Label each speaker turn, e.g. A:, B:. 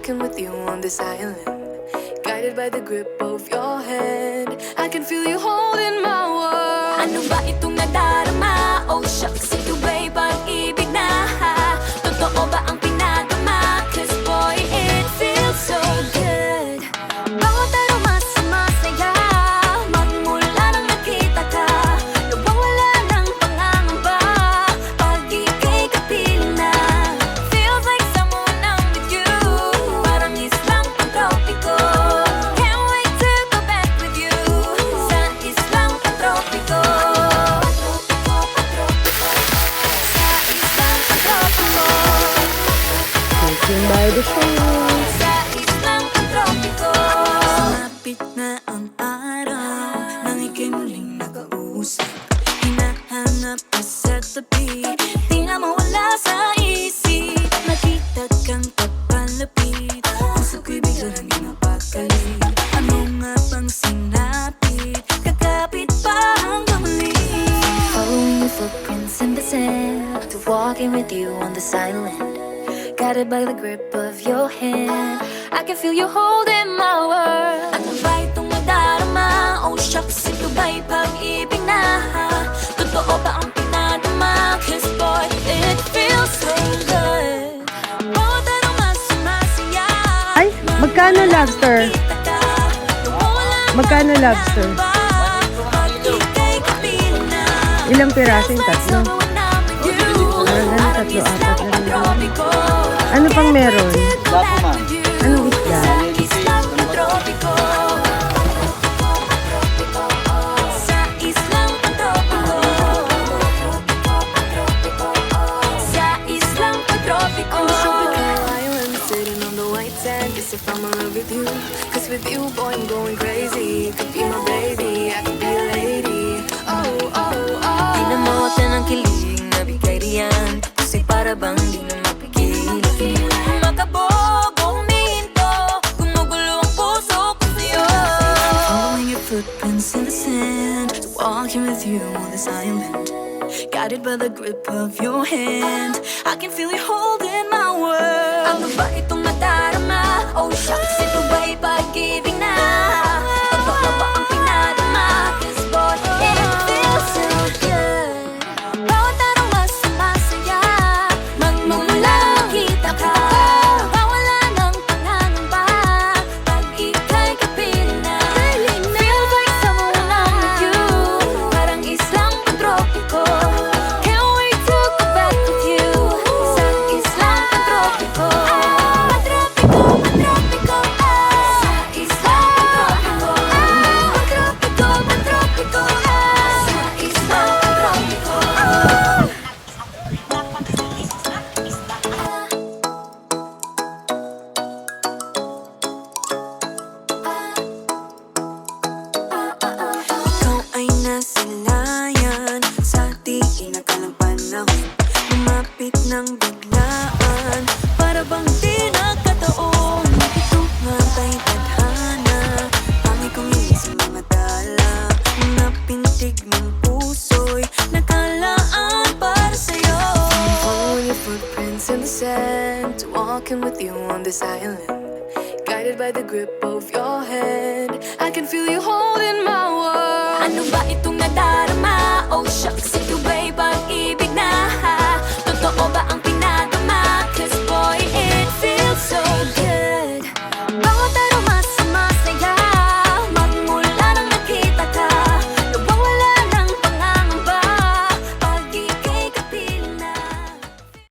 A: walking with you on this island. Guided by the grip of your hand, I can feel you holding my world.
B: Ano ba itong nadarama? Oh shucks, sa islang pantropiko Sumapit na ang araw Nang ika'y muling nakausap. Hinahanap ka sa tabi. Di na mawala sa isip. Nakita kang papalapit. Puso ko'y bigla lang pinapakali Ano nga bang sinapit? Kakapit pa hanggang muli.
A: Following your footprints in the sand, to walking with you on this island. Guided by the grip of your hand, I can feel you holding my world.
B: Ano ba itong nadarama? Oh shucks, ito ba'y pag-ibig na? Totoo ba ang pinadama? Cause boy, it feels so good Bawat aroma sumasaya
C: Ay, magkano lobster? Magkano lobster? Ilang piraso yung tatlo?
A: Sitting on the white sand, guess if I'm in love with you. Cause with you, boy, I'm going crazy. Could be my baby,
B: Walking with you on this island Guided by the grip of your hand I can feel you holding my world Ano ba itong nadarama? Oh shucks, ito ba'y pag-ibig na? Para bang di nagkataon Ito nga ba'y tadhana Tangi kong ilis sa mga tala Mga pintig ng puso'y Nakalaan para sa'yo
A: Following your footprints in the sand, walking with you on this island. Guided by the grip of your hand, I can feel you holding my world.
B: Ano ba itong